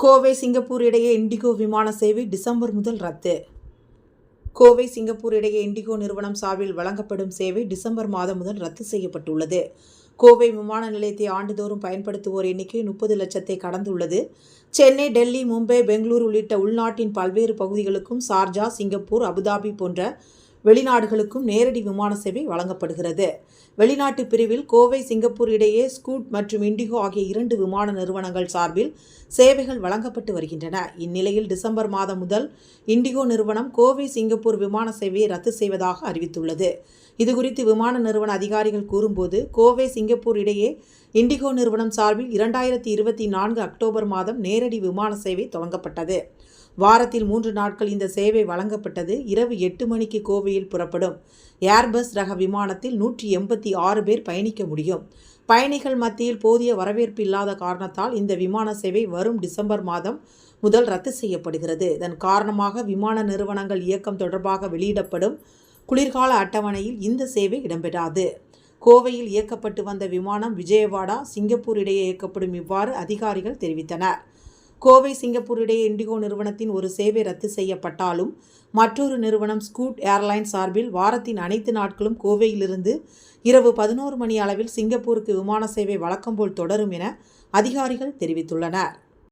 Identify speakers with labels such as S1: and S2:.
S1: Kovai Singapore இடையே indigo விமான சேவை டிசம்பர் முதல் ரத்து. கோவை சிங்கப்பூர் இடையே இண்டிகோ நிறுவனம் சார்பில் வழங்கப்படும் சேவை டிசம்பர் மாதம் முதல் ரத்து செய்யப்பட்டுள்ளது. கோவை விமான நிலையத்தை ஆண்டுதோறும் பயன்படுத்துவோர் எண்ணிக்கை முப்பது லட்சத்தை கடந்துள்ளது. சென்னை டெல்லி மும்பை பெங்களூர் உள்ளிட்ட உள்நாட்டின் பல்வேறு பகுதிகளுக்கும் சார்ஜா சிங்கப்பூர் அபுதாபி போன்ற வெளிநாடுகளுக்கும் நேரடி விமான சேவை வழங்கப்படுகிறது. வெளிநாட்டு பிரிவில் கோவை சிங்கப்பூர் இடையே ஸ்கூட் மற்றும் இண்டிகோ ஆகிய இரண்டு விமான நிறுவனங்கள் சார்பில் சேவைகள் வழங்கப்பட்டு வருகின்றன. இந்நிலையில் டிசம்பர் மாதம் முதல் இண்டிகோ நிறுவனம் கோவை சிங்கப்பூர் விமான சேவையை ரத்து செய்வதாக அறிவித்துள்ளது. இதுகுறித்து விமான நிறுவன அதிகாரிகள் கூறும்போது கோவை சிங்கப்பூர் இடையே இண்டிகோ நிறுவனம் சார்பில் இரண்டாயிரத்தி இருபத்தி நான்கு அக்டோபர் மாதம் நேரடி விமான சேவை தொடங்கப்பட்டது. வாரத்தில் மூன்று நாட்கள் இந்த சேவை வழங்கப்பட்டது. இரவு எட்டு மணிக்கு கோவையில் புறப்படும். ஏர்பஸ் ரக விமானத்தில் நூற்றி எண்பத்தி ஆறு பேர் பயணிக்க முடியும். பயணிகள் மத்தியில் போதிய வரவேற்பு இல்லாத காரணத்தால் இந்த விமான சேவை வரும் டிசம்பர் மாதம் முதல் ரத்து செய்யப்படுகிறது. இதன் காரணமாக விமான நிறுவனங்கள் இயக்கம் தொடர்பாக வெளியிடப்படும் குளிர்கால அட்டவணையில் இந்த சேவை இடம்பெறாது. கோவையில் இயக்கப்பட்டு வந்த விமானம் விஜயவாடா சிங்கப்பூர் இடையே இயக்கப்படும் இவ்வாறு அதிகாரிகள் தெரிவித்தனர். கோவை சிங்கப்பூர் இடையே இண்டிகோ நிறுவனத்தின் ஒரு சேவை ரத்து செய்யப்பட்டாலும் மற்றொரு நிறுவனம் ஸ்கூட் ஏர்லைன்ஸ் சார்பில் வாரத்தின் அனைத்து நாட்களும் கோவையிலிருந்து இரவு பதினோரு மணி அளவில் சிங்கப்பூருக்கு விமான சேவை வழக்கம் போல் தொடரும் என அதிகாரிகள் தெரிவித்துள்ளனர்.